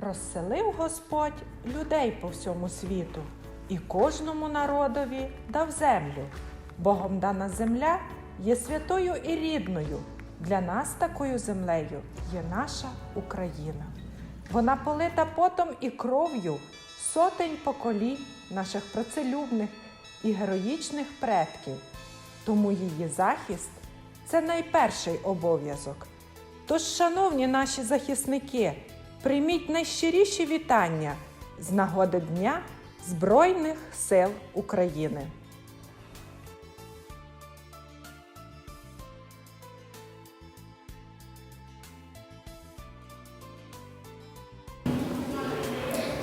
Розселив Господь людей по всьому світу і кожному народові дав землю. Богом дана земля є святою і рідною. Для нас такою землею є наша Україна. Вона полита потом і кров'ю сотень поколінь наших працелюбних і героїчних предків. Тому її захист це найперший обов'язок. Тож, шановні наші захисники, прийміть найщиріші вітання з нагоди Дня Збройних сил України.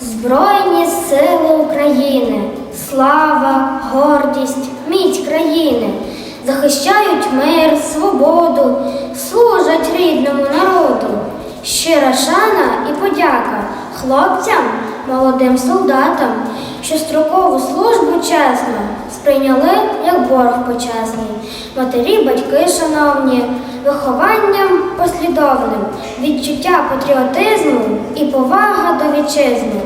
Збройні сили України, слава, гордість, міць країни захищають мир, свободу, служать рідному народу. Щира шана і подяка хлопцям, молодим солдатам, що строкову службу чесно сприйняли як борг почесний. Матері, батьки, шановні, вихованням послідовним, відчуття патріотизму і повага до вітчизни.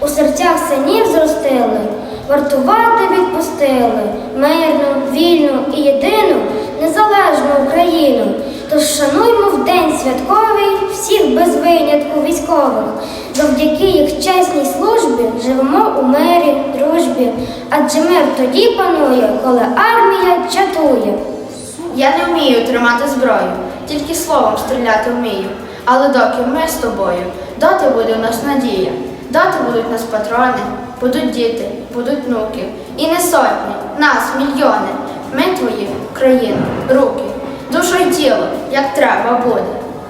У серцях синів зростили, вартувати відпустили мирну, вільну і єдину незалежну Україну. Тож шануймо в день святковий всіх без винятку військових. Завдяки їх чесній службі живемо у мирі, дружбі. Адже мир тоді панує, коли армія чатує. Я не вмію тримати зброю, тільки словом стріляти вмію. Але доки ми з тобою, доти буде у нас надія, доти будуть нас патрони, будуть діти, будуть внуки. І не сотні, нас мільйони. Ми твої, країна, руки, душу тіло, як треба буде.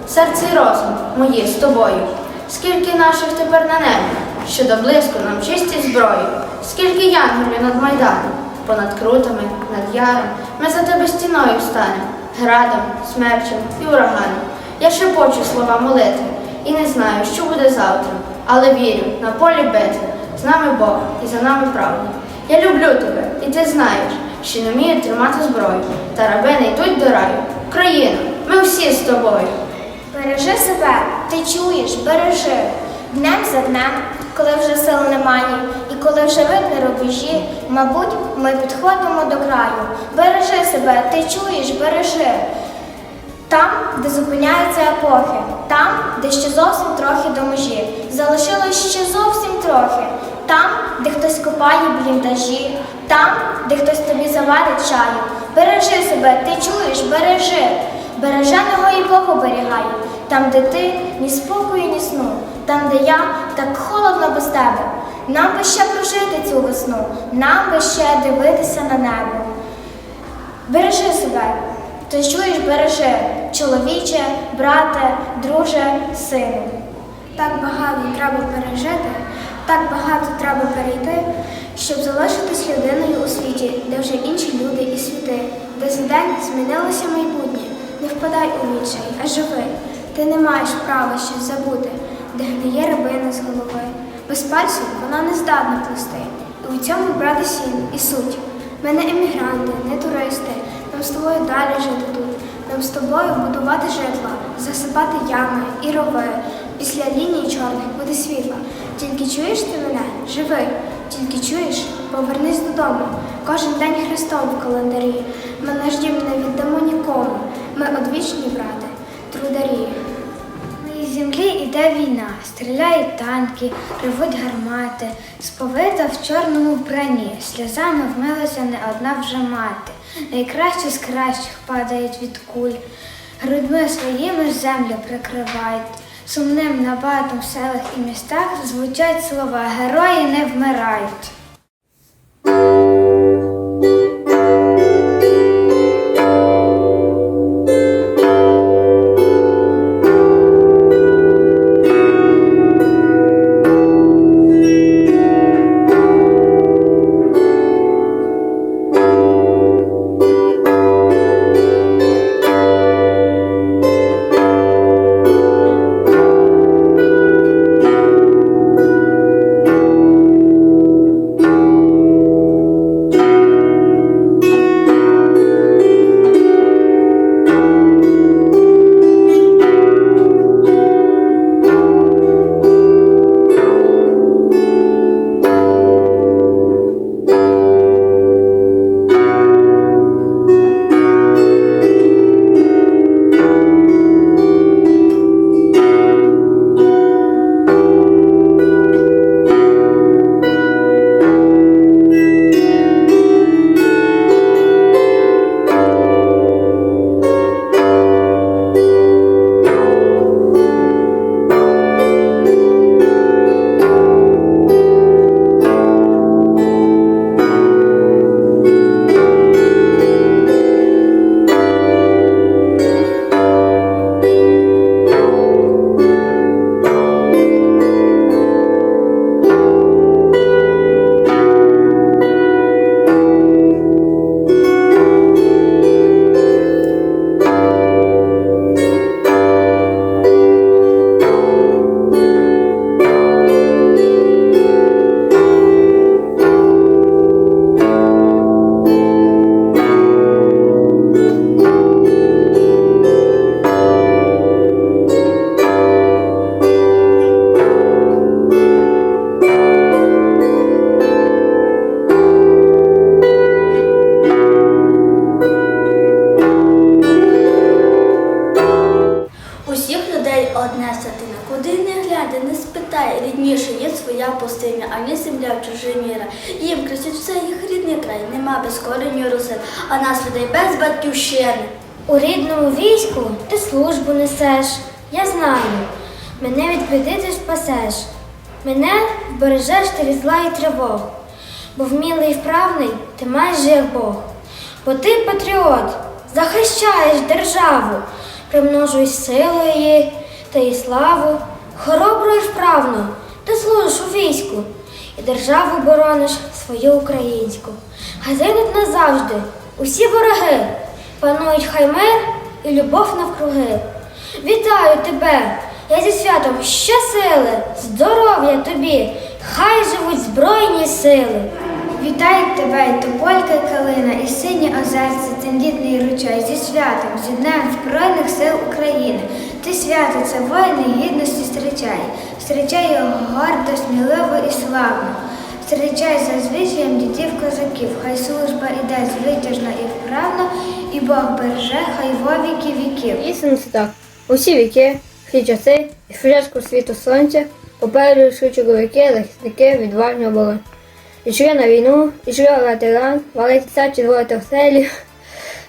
Серце й розум мої з тобою. Скільки наших тепер на небі, що до близько нам чисті зброї, скільки янголів над майданом, понад крутами, над яром, ми за тебе стіною встанемо, градом, смерчем і ураганом. Я шепочу слова молитви і не знаю, що буде завтра, але вірю, на полі битви з нами Бог і за нами правда. Я люблю тебе, і ти знаєш, що не вміють тримати зброю, та раби не йдуть до раю. Країна, ми всі з тобою. Бережи себе, ти чуєш, бережи. Днем за днем, коли вже сил немає, і коли вже видно рубежі, мабуть, ми підходимо до краю. Бережи себе, ти чуєш, бережи. Там, де зупиняються епохи, там, де ще зовсім трохи до межі, залишилось ще зовсім трохи. Там, де хтось копає бліндажі, там, де хтось тобі заварить чаю. Бережи себе, ти чуєш, бережи. Береженого і Бог оберігає, там, де ти ні спокою, ні сну, там, де я так холодно без тебе. Нам би ще прожити цю весну, нам би ще дивитися на небо. Бережи себе, ти чуєш, бережи, чоловіче, брате, друже, сину. Так багато треба пережити, так багато треба перейти, щоб залишитись людиною у світі, де вже інші люди і світи, де за день змінилося майбутнє. Не впадай у відчай, а живи. Ти не маєш права щось забути, де гниє рибина з голови. Без пальців вона не здатна плести. І у цьому брати сіль і суть. Ми не емігранти, не туристи. Нам з тобою далі жити тут. Нам з тобою будувати житла, засипати ями і рови. Після лінії чорних буде світла. Тільки чуєш ти мене? Живи. Тільки чуєш, повернись додому. Кожен день Христом в календарі. Ми наш дім не віддамо нікому. Ми одвічні брати, трударі. На землі йде війна, стріляють танки, ревуть гармати, сповита в чорному вбранні, сльозами вмилася не одна вже мати. Найкращі з кращих падають від куль, грудьми своїми землю прикривають. Сумним набатом в селах і містах звучать слова Герої не вмирають. Куди не гляне, не спитай, рідніше є своя пустиня, ані земля в чужиміра. Їм кричить все їх рідний край, нема без кореню росин, а нас людей без батьківщини. У рідному війську ти службу несеш, я знаю. Мене від ти спасеш. Мене вбережеш ти від зла і тривог. Бо вмілий і вправний ти майже як Бог. Бо ти патріот, захищаєш державу, примножуй силу її та її славу. Хоробро і вправно ти служиш у війську і державу борониш свою українську. Хай назавжди усі вороги, панують хай мир і любов навкруги. Вітаю тебе! Я зі святом щасили, здоров'я тобі, хай живуть збройні сили. Вітаю тебе, і Тополька і Калина, і сині озерці, тендітний ручай зі святом, зі Днем Збройних сил України. Ти свято, це воїни гідності зустрічай. Зустрічай його гордо, сміливо і славно. Зустрічай за звичаєм дітів козаків, хай служба іде звитяжно і вправно, і Бог береже, хай во віки віків. Істинно це так. Усі віки, всі часи, і спочатку світу сонця, попереду йшли чоловіки, захисники, відважні оборони. Ішли на війну, ішли ветеран, валити цачі двоє оселі,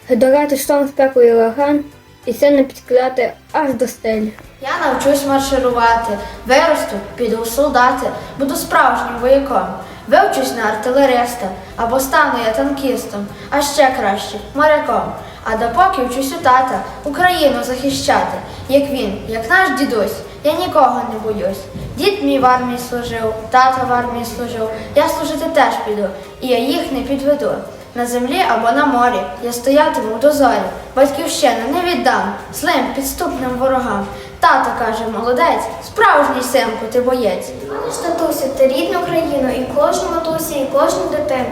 долати шторм спеку і ураган, і сильно підкидати аж до стелі. Я навчусь марширувати, виросту, піду в солдати, буду справжнім вояком. Вивчусь на артилериста або стану я танкістом, а ще краще моряком. А допоки вчусь у тата Україну захищати, як він, як наш дідусь, я нікого не боюсь. Дід мій в армії служив, тато в армії служив, я служити теж піду, і я їх не підведу. На землі або на морі я стоятиму в дозорі, батьківщину не віддам злим підступним ворогам. Тато каже, молодець, справжній синку, ти боєць. Пане татусю, ти рідну країну, і кожну матусю, і кожну дитину.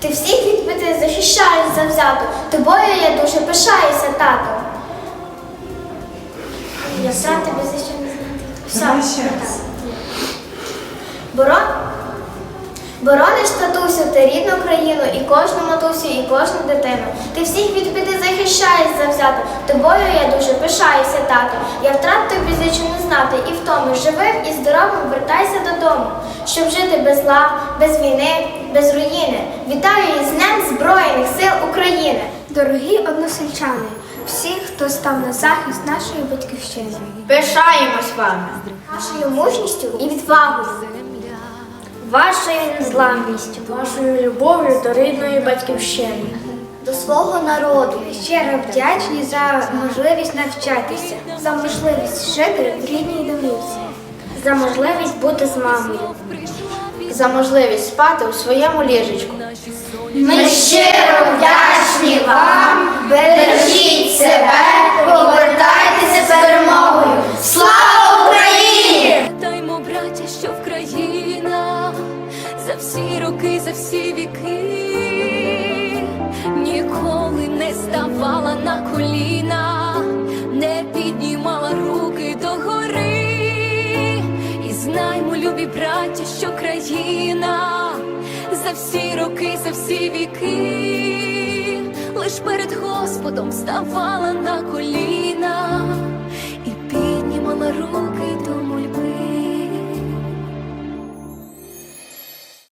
Ти всіх від біди захищаєш завзято. Тобою я дуже пишаюся, тато. Я сам тебе за що не знати. Борон... Борониш татусю, ти рідну країну, і кожну матусю, і кожну дитину. Ти всіх від біди захищаєш завзято. Тобою я дуже пишаюся, тато. Я втрат тобі зичу не знати, і в тому живим і здоровим вертайся додому, щоб жити без зла, без війни, без руїни. Вітаю із Днем Збройних сил України! Дорогі односельчани, всі, хто став на захист нашої батьківщини. Пишаємось вами. Нашою мужністю і відвагою. Вашою незламністю, Вашою любов'ю до рідної батьківщини. До свого народу. щиро вдячні за можливість навчатися, За можливість жити в рідній домівці. за можливість бути з мамою. За можливість спати у своєму ліжечку. Ми щиро вдячні вам, бережіть тобі, браття, що країна. За всі роки, за всі віки, лиш перед Господом ставала на коліна. І піднімала руки до мольби.